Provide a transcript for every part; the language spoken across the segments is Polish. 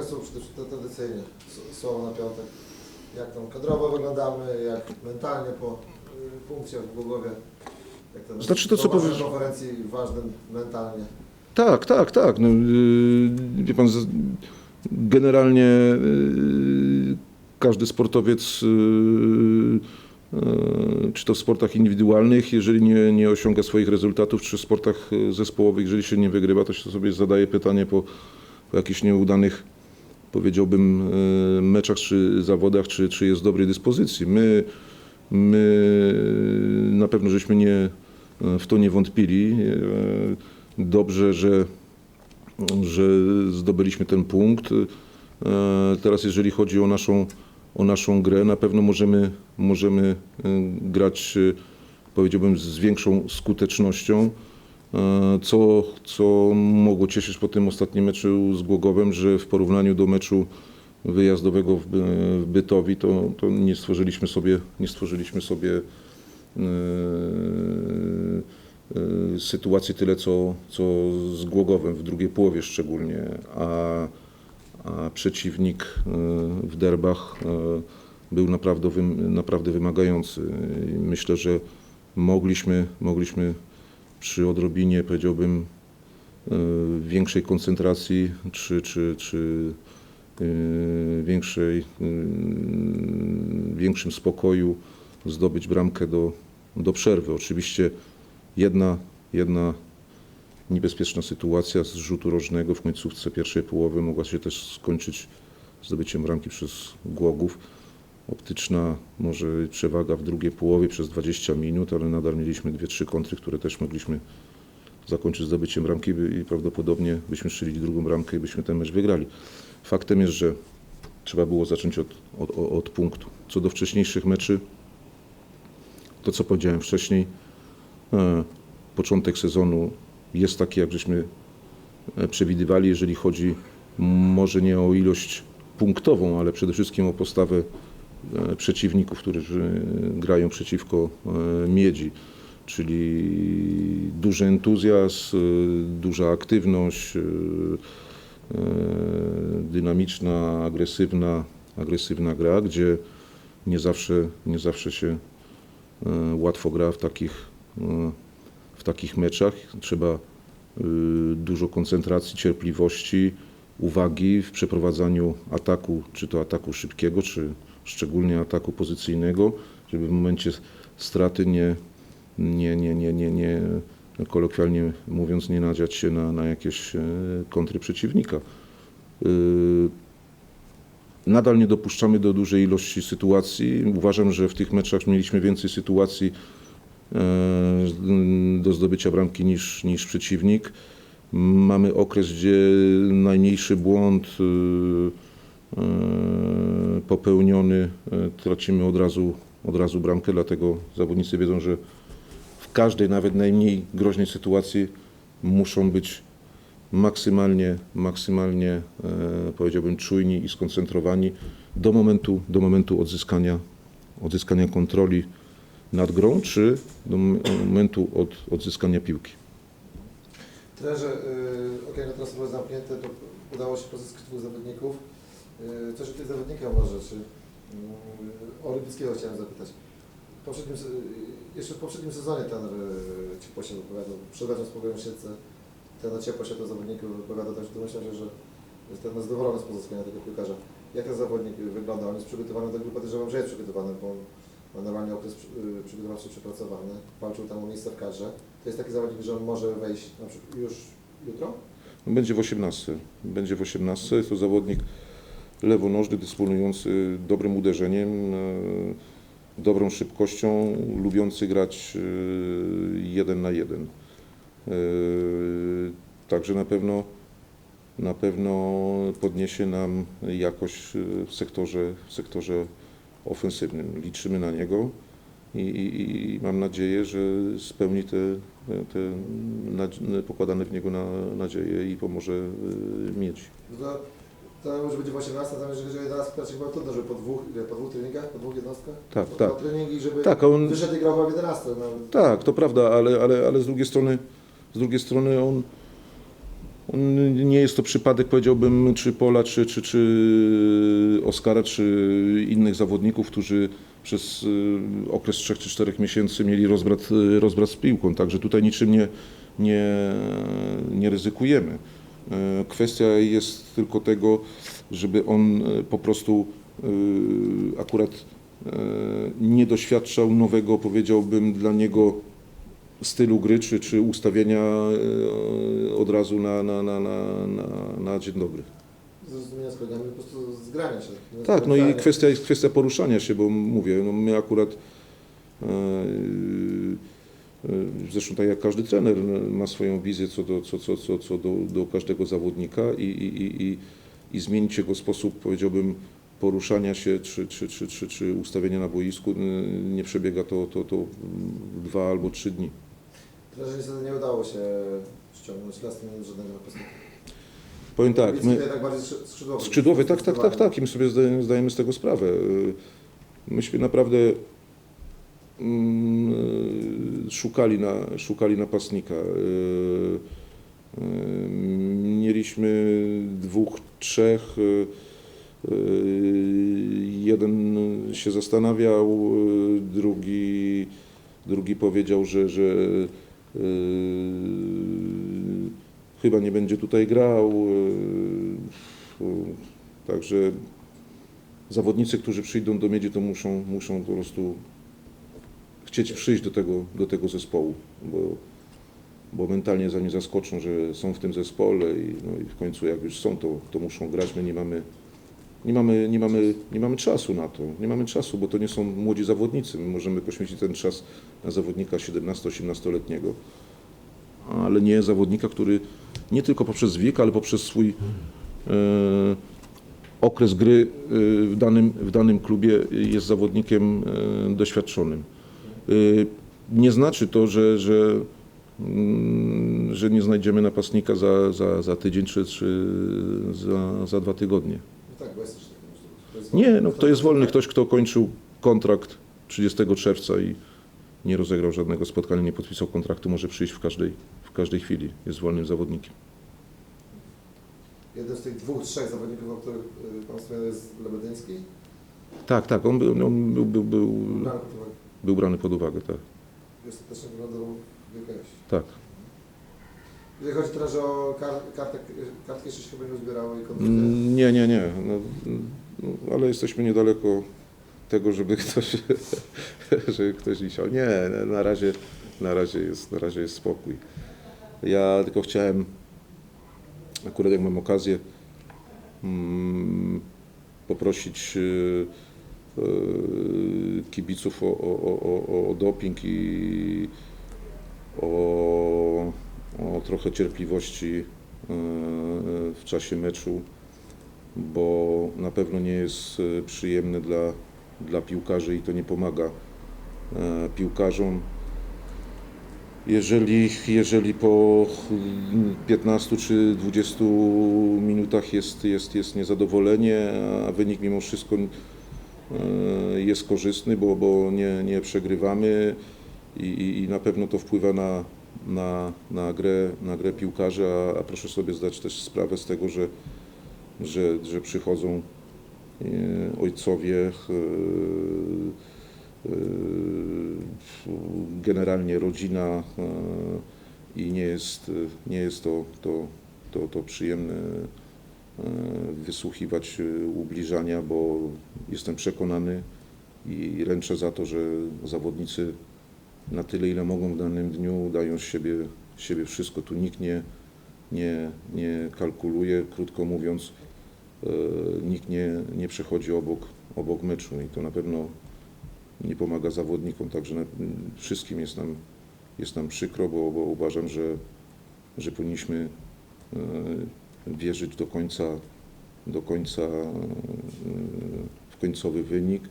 kilka słów przede wszystkim tradycyjnie, s- słowo na piątek. Jak tam kadrowo wyglądamy, jak mentalnie po y, funkcjach w Głogowie. Jak ten Znaczy to, co powiesz- konferencji ważnym mentalnie. Tak, tak, tak. No, yy, wie pan, generalnie yy, każdy sportowiec, yy, czy to w sportach indywidualnych, jeżeli nie, nie osiąga swoich rezultatów, czy w sportach yy, zespołowych, jeżeli się nie wygrywa, to się sobie zadaje pytanie po, po jakichś nieudanych, powiedziałbym, yy, meczach czy zawodach, czy, czy jest w dobrej dyspozycji. My, my na pewno żeśmy nie, w to nie wątpili. Yy, Dobrze, że, że zdobyliśmy ten punkt. E, Teraz jeżeli chodzi o naszą, o naszą grę, na pewno możemy, możemy e, grać, e, powiedziałbym, z większą skutecznością, E, co, co mogło cieszyć po tym ostatnim meczu z Głogowem, że w porównaniu do meczu wyjazdowego w, w Bytowi, to, to nie stworzyliśmy sobie, nie stworzyliśmy sobie e, y, sytuacji tyle, co, co z Głogowem w drugiej połowie szczególnie, a, a przeciwnik y, w derbach y, był naprawdę, wym- naprawdę wymagający. I Myślę, że mogliśmy, mogliśmy przy odrobinie, powiedziałbym, y, większej koncentracji czy, czy, czy y, większej, y, większym spokoju zdobyć bramkę do, do przerwy. Oczywiście jedna, jedna niebezpieczna sytuacja z rzutu rożnego w końcówce pierwszej połowy mogła się też skończyć zdobyciem bramki przez Głogów. Optyczna może przewaga w drugiej połowie przez 20 minut, ale nadal mieliśmy dwie, trzy kontry, które też mogliśmy zakończyć zdobyciem bramki i prawdopodobnie byśmy strzelili drugą bramkę i byśmy ten mecz wygrali. Faktem jest, że trzeba było zacząć od, od, od punktu. Co do wcześniejszych meczy, to co powiedziałem wcześniej, e, początek sezonu jest taki, jak żeśmy e, przewidywali, jeżeli chodzi może nie o ilość punktową, ale przede wszystkim o postawę przeciwników, którzy e, grają przeciwko e, Miedzi, czyli duży entuzjazm, e, duża aktywność, e, e, dynamiczna, agresywna, agresywna gra, gdzie nie zawsze, nie zawsze się e, łatwo gra w takich, e, w takich meczach. Trzeba e, dużo koncentracji, cierpliwości, uwagi w przeprowadzaniu ataku, czy to ataku szybkiego, czy szczególnie ataku pozycyjnego, żeby w momencie straty nie, nie, nie, nie, nie, nie kolokwialnie mówiąc, nie nadziać się na, na jakieś e, kontry przeciwnika. Y, Nadal nie dopuszczamy do dużej ilości sytuacji. Uważam, że w tych meczach mieliśmy więcej sytuacji e, do zdobycia bramki niż, niż przeciwnik. Mamy okres, gdzie najmniejszy błąd y, e, popełniony e, tracimy od razu, od razu bramkę, dlatego zawodnicy wiedzą, że w każdej, nawet najmniej groźnej sytuacji muszą być maksymalnie, maksymalnie e, powiedziałbym czujni i skoncentrowani do momentu, do momentu odzyskania, odzyskania kontroli nad grą, czy do mom- momentu od, odzyskania piłki. Trenerze, yy, okienko transferowe zamknięte, to udało się pozyskać dwóch zawodników. Yy, coś o tych zawodnikach może, czy yy, o chciałem zapytać. W poprzednim, yy, jeszcze w poprzednim sezonie ten yy, Ciepło się wypowiadał, przechodząc po Gęsiece, ten Ciepło się do zawodników wypowiadał, także domyślam się, że jestem zadowolony z pozyskania tego piłkarza. Jak ten zawodnik wygląda? On jest przygotowany do grupy, podejrzewam, że jest przygotowany, bo on ma normalnie okres yy, przygotowawczy przepracowany, walczył tam o miejsce w kadrze. To jest taki zawodnik, że on może wejść na przykład już jutro? Będzie w 18. Będzie w 18. Jest to zawodnik lewonożny, dysponujący dobrym uderzeniem, e, dobrą szybkością, lubiący grać e, jeden na jeden. E, Także na pewno na pewno podniesie nam jakość w sektorze, w sektorze ofensywnym. Liczymy na niego i, i, i mam nadzieję, że spełni te, te pokładane w niego na, nadzieje i pomoże y, mieć. No To, może będzie w 18, tam jeżeli 11, to chyba trudno, żeby po dwóch, ile, po dwóch treningach, po dwóch jednostkach? Tak, po, tak. Po treningi, żeby Tak, on, wyszedł i grał w 11. No, tak, to prawda, ale, ale, ale z drugiej strony, z drugiej strony on, On- Nie jest to przypadek, powiedziałbym, czy Pola, czy, czy, czy Oskara, czy innych zawodników, którzy przez y, okres 3 czy 4 miesięcy mieli rozbrat, y, rozbrat z piłką. Także tutaj niczym nie, nie, nie ryzykujemy. Y, Kwestia jest tylko tego, żeby on po prostu akurat nie doświadczał nowego, powiedziałbym, dla niego stylu gry, czy, czy ustawienia e, od razu na, na, na, na, na, na dzień dobry. Zrozumienia z kolegami, po prostu zgrania się. Tak, no i kwestia kwestia poruszania się, bo mówię, no my akurat e, e, zresztą tak jak każdy trener e, ma swoją wizję co do, co, co, co, co do, do każdego zawodnika i, i, i, i, zmienić jego sposób, powiedziałbym, poruszania się czy, czy, czy, czy, czy ustawienia na boisku, nie przebiega to, to, to dwa albo trzy dni. Trenerze niestety nie udało się ściągnąć żadnego napastnika. Powiem tak, my, tak bardziej skrzydłowy. Skrzydłowy, tak, tak, tak, tak. I my sobie zdajemy, zdajemy z tego sprawę. Y, Myśmy naprawdę mm, y, szukali, na, szukali napastnika. Y, Mieliśmy dwóch, trzech. Jeden się zastanawiał, drugi, drugi powiedział, że, że chyba nie będzie tutaj grał. y, y, Także zawodnicy, którzy przyjdą do Miedzi, to muszą, muszą po prostu chcieć przyjść do tego, do tego zespołu, bo, bo mentalnie za nie zaskoczą, że są w tym zespole i, no i w końcu jak już są, to, to muszą grać. My nie mamy, nie, mamy, nie, mamy, nie mamy czasu na to. Nie mamy czasu, bo to nie są młodzi zawodnicy. My możemy poświęcić ten czas na zawodnika 17-18-letniego, ale nie zawodnika, który nie tylko poprzez wiek, ale poprzez swój e, okres gry e, w danym, w danym klubie jest zawodnikiem e, doświadczonym. E, Nie znaczy to, że, że, mm, że nie znajdziemy napastnika za, za, za tydzień czy, czy za, za dwa tygodnie. No tak, bo jest też taka możliwość. To jest Nie, no kto jest wolny, ktoś kto kończył kontrakt 30 czerwca i nie rozegrał żadnego spotkania, nie podpisał kontraktu, może przyjść w każdej, w każdej chwili, jest wolnym zawodnikiem. Jeden z tych dwóch, trzech zawodników, o których y, Pan wspomniał, jest Lebedyński. Tak, tak, on był, on był, był, był, Brany pod uwagę. był brany pod uwagę, tak. Ostatecznie wyglądał wielkości. tak. Jeżeli chodzi teraz o kar kartek, kartki jeszcze się chyba nie uzbierało i kontuzje. Mm, Nie, nie, nie, no, no, ale jesteśmy niedaleko tego, żeby ktoś, żeby ktoś. Nie, na razie, na razie jest, na razie jest spokój. Ja tylko chciałem, akurat jak mam okazję, mm, poprosić y, y, kibiców o, o, o, o, o doping i o, o trochę cierpliwości y, w czasie meczu, bo na pewno nie jest y, przyjemne dla, dla piłkarzy i to nie pomaga e, piłkarzom. Jeżeli, jeżeli po 15 czy 20 minutach jest, jest, jest niezadowolenie, a wynik mimo wszystko e, jest korzystny, bo, bo nie, nie przegrywamy i, i, i na pewno to wpływa na, na, na, grę, na grę piłkarzy, a, a proszę sobie zdać też sprawę z tego, że, że, że przychodzą e, ojcowie, e, e, generalnie rodzina i nie jest, nie jest to, to, to, to przyjemne wysłuchiwać ubliżania, bo jestem przekonany i ręczę za to, że zawodnicy na tyle, ile mogą w danym dniu, dają z siebie, siebie wszystko. Tu nikt nie, nie, nie kalkuluje, krótko mówiąc, nikt nie, nie przechodzi obok, obok meczu i to na pewno nie pomaga zawodnikom, także na, wszystkim jest nam, jest nam przykro, bo, bo uważam, że, że powinniśmy e, wierzyć do końca, do końca e, w końcowy wynik,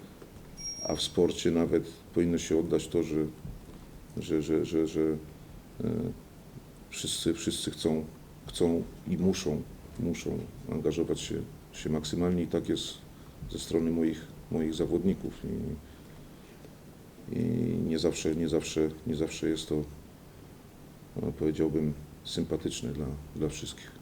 a w sporcie nawet powinno się oddać to, że, że, że, że, że e, wszyscy, wszyscy chcą, chcą i muszą, muszą angażować się, się maksymalnie i tak jest ze strony moich, moich zawodników. I, i nie zawsze, nie zawsze, nie zawsze jest to, e, powiedziałbym, sympatyczne dla, dla wszystkich.